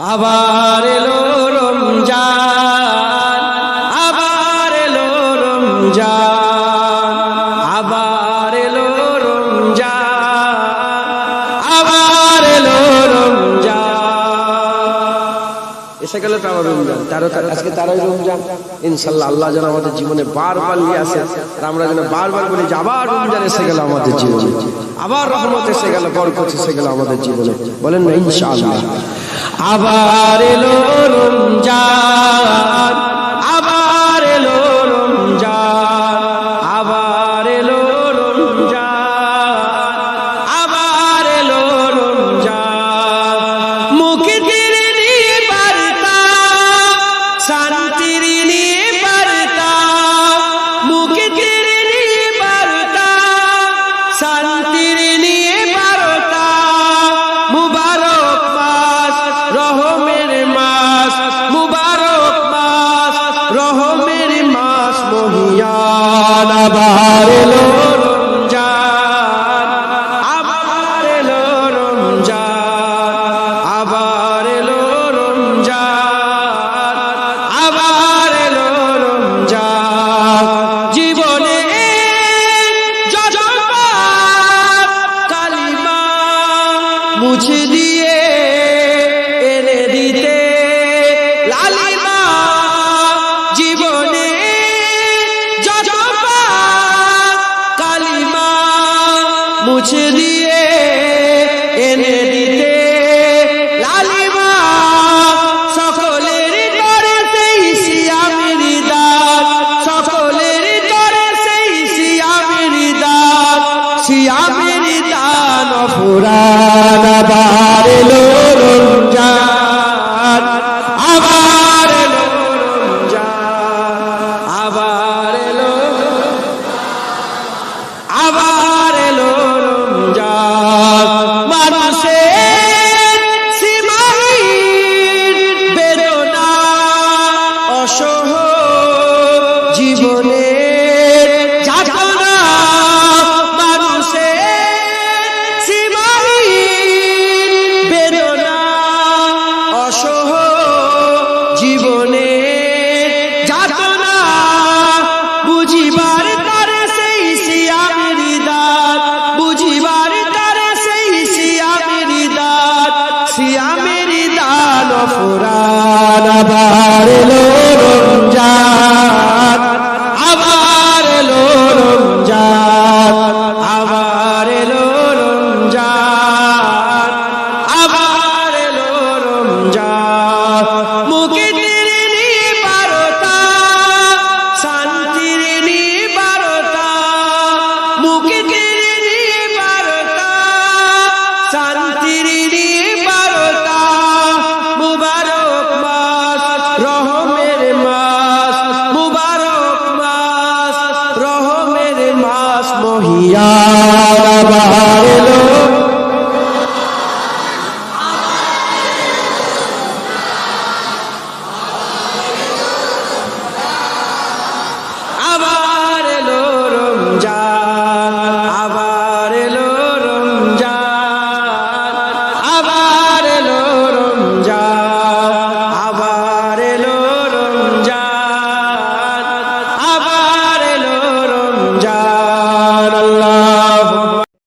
আবার এলো রমজান, আবার এলো রমজান, আবার এলো রমজান, আবার এলো রমজান। এসে গেল তারা রমজান তেরো তারিখ আজকে তেরোই রমজান। ইনশাল্লাহ আল্লাহ যেন আমাদের জীবনে বারবার নিয়ে আসে আমরা যেন বারবার বলি যে আবার রমজান এসে গেল আমাদের জীবনে। আবার রহমত এসে গেল, বরকত এসে গেল আমাদের জীবনে। বলেন না, ইনশাআল্লাহ। আবার এলো রমজান। আবার এলো আবার এলো রমজান, আবার এলো রমজান, আবার এলো রমজান। জীবনে কালিমা মুছে দিয়ে এনে দিতে, লালিমা মুছে দিয়ে এনে দিতে। লালিমা, সকলের করে সেই সিয়ামের দাগ সকলের করে সেই সিয়ামের দাগ সিয়ামের দান ফুরান say yaar bahar